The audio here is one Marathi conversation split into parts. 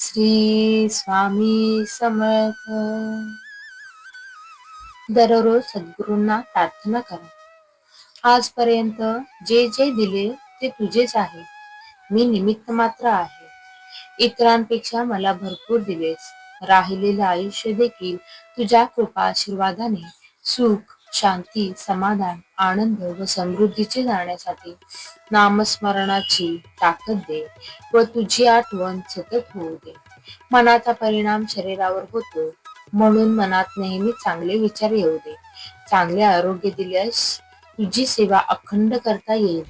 श्री स्वामी समर्थ. दररोज सद्गुरूंना प्रार्थना करा. आजपर्यंत जे जे दिले ते तुझेच आहे. मी निमित्त मात्र आहे. इतरांपेक्षा मला भरपूर दिलेस. राहिलेलं आयुष्य देखील तुझ्या कृपा आशीर्वादाने सुख शांती समाधान आनंद व समृद्धीचे जाण्यासाठी नामस्मरणाची ताकद दे व तुझी आठवण सतत होऊ दे. मनाचा परिणाम शरीरावर होतो म्हणून मनात नेहमी चांगले विचार येऊ दे. चांगले आरोग्य दिल्यास तुझी सेवा अखंड करता येईल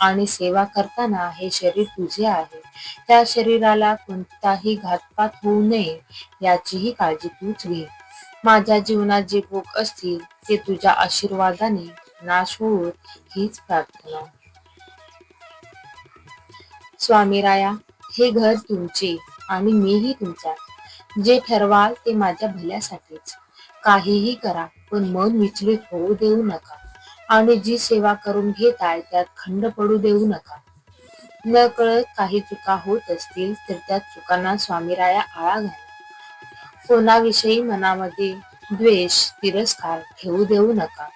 आणि सेवा करताना हे शरीर तुझे आहे. त्या शरीराला कोणताही घातपात होऊ नये याचीही काळजी तूच घे. माझ्या जीवनात जे भोग असतील ते तुझ्या आशीर्वादाने नाश होऊन हीच प्रार्थना. स्वामी राया हे घर तुमचे आणि मीही तुमचा जे ठरवाल ते माझ्या भल्यासाठीच. काहीही करा पण मन विचलित होऊ देऊ नका. आणि जी सेवा करून घेताय त्यात खंड पडू देऊ नका. न कळत काही चुका होत असतील तर त्या चुकांना स्वामीराया आळा घाला. कोणाविषयी मनामध्ये द्वेष तिरस्कार ठेवू देऊ नका.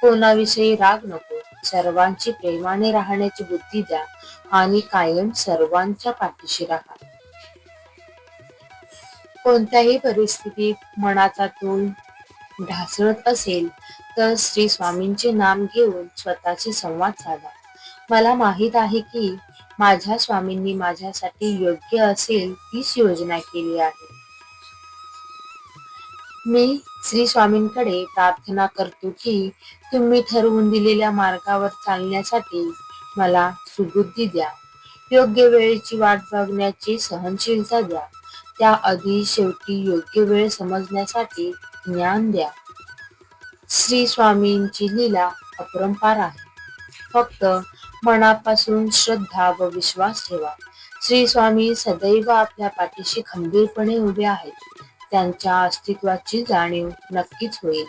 कोणाविषयी राग नको. सर्वांची प्रेमाने राहण्याची बुद्धी द्या आणि कायम सर्वांच्या पाठीशी राहा. कोणत्याही परिस्थितीत मनाचा तोल ढासळत असेल तर श्री स्वामींचे नाम घेऊन स्वतःशी संवाद साधा. मला माहीत आहे की माझ्या स्वामींनी माझ्यासाठी योग्य असेल तीच योजना केली आहे. मी श्री स्वामींकडे प्रार्थना करतो की तुम्ही ठरवून दिलेल्या मार्गावर चालण्यासाठी मला सुबुद्धी द्या. योग्य वेळेची वाट बघण्याची सहनशीलता द्या. त्या आधी शेवटी योग्य वेळ समजण्यासाठी ज्ञान द्या. श्री स्वामींची लीला अपरंपार आहे. फक्त मनापासून श्रद्धा व विश्वास ठेवा. श्री स्वामी सदैव आपल्या पाठीशी खंबीरपणे उभे आहेत. त्यांच्या अस्तित्वाची जाणीव नक्कीच होईल.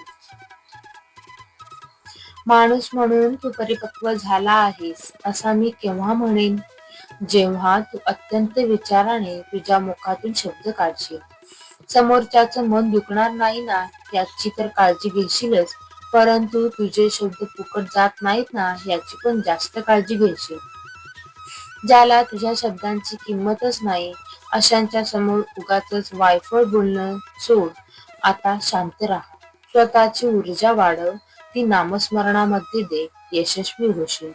माणूस म्हणून तू परिपक्व झाला आहेस असा मी केव्हा म्हणेन? जेव्हा तू अत्यंत विचाराने तुझ्या मुखातून शब्द काढशील. समोरच्याच मन दुखणार नाही ना याची तर काळजी घेशीलच परंतु तुझे शब्द फुकट जात नाहीत ना याची पण जास्त काळजी घेशील. ज्याला तुझ्या शब्दांची किंमतच नाही अशांच्या समोर उगाच वायफळ बोलणं सोड. आता शांत राहा. स्वतःची ऊर्जा वाढव. ती नामस्मरणामध्ये दे. यशस्वी होशील.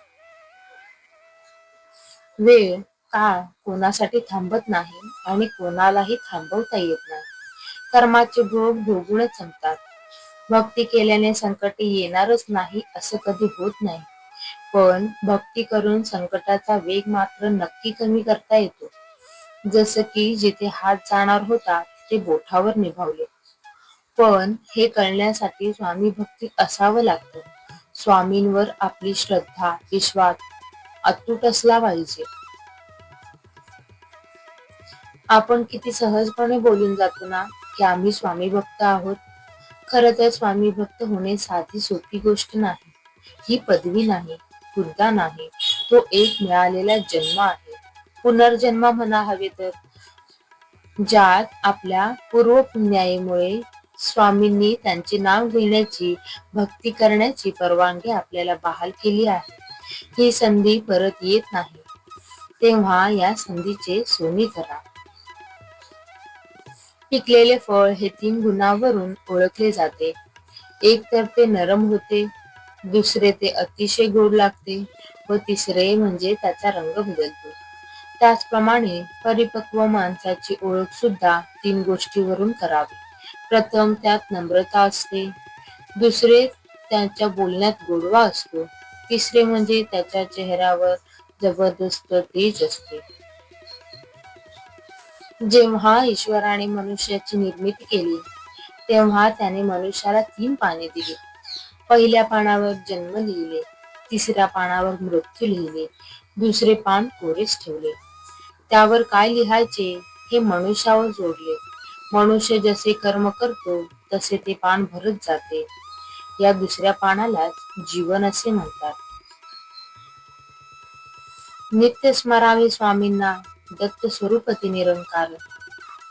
वेळ काळ कोणासाठी थांबत नाही आणि कोणालाही थांबवता येत नाही. कर्माचे भोग भोगूनच संपतात. भक्ती केल्याने संकट येणारच नाही असं कधी होत नाही. पण भक्ती करून संकटाचा वेग मात्र नक्की कमी करता येतो. जसं की जिथे हात जाणार होता ते बोठावर निभावले. पण हे कळण्यासाठी स्वामी भक्ती असावं लागतं. स्वामींवर आपली श्रद्धा विश्वास अतूट असला पाहिजे. आपण किती सहजपणे बोलून जातो ना की आम्ही स्वामी भक्त आहोत. खर तर स्वामी भक्त होणे साधी सोपी गोष्ट नाही. ही पदवी नाही हुद्दा नाही. तो एक मिळालेला जन्म आहे. पुनर्जन्म म्हणा हवे तर. ज्यात आपल्या पूर्व पुण्याईमुळे स्वामींनी त्यांचे नाव घेण्याची भक्ती करण्याची परवानगी आपल्याला बहाल केली आहे. ही संधी परत येत नाही. तेव्हा या संधीचे सोनी करा पिकलेले फळ हे तीन गुणावरून ओळखले जाते. एक तर ते नरम होते दुसरे ते अतिशय गोड लागते व तिसरे म्हणजे त्याचा रंग बदलतो. त्याचप्रमाणे परिपक्व माणसाची ओळख सुद्धा तीन गोष्टीवरून करावी. प्रथम त्यात नम्रता असते. दुसरे त्याच्या बोलण्यात गोडवा असतो. तिसरे म्हणजे त्याच्या चेहऱ्यावर जबरदस्त तेज असते. जेव्हा ईश्वराने मनुष्याची निर्मिती केली तेव्हा त्याने मनुष्याला तीन पाने दिली. पहिल्या पानावर जन्म लिहिले तिसऱ्या पानावर मृत्यू लिहिले दुसरे पान कोरेच ठेवले. त्यावर काय लिहायचे हे मनुष्यावर जोडले. मनुष्य जसे कर्म करतो तसे ते पान भरत जाते. या दुसऱ्या पानालाच जीवन असे म्हणतात. नित्य स्मरावे स्वामींना दत्त स्वरूपती निरंकार.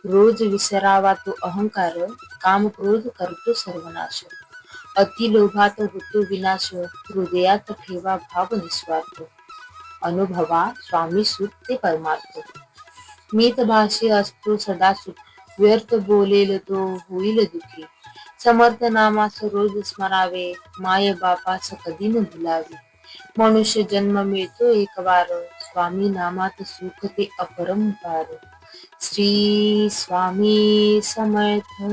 रोज विसरावा तो अहंकार काम क्रोध करतो सर्वनाश. अति लोभात होतो विनाश हृदयात ठेवा भाव निस्वार्थ. अनुभवा स्वामी सुख ते परमार्थ मीत असतो सदा सुख व्यर्थ बोलेल तो होईल दुखी. समर्थ नामास रोज स्मरावे माय बापास कधी न भुलावे. मनुष्य जन्म मिळतो एक वार स्वामी नामात सुख ते अपरंपार. श्री स्वामी समर्थ.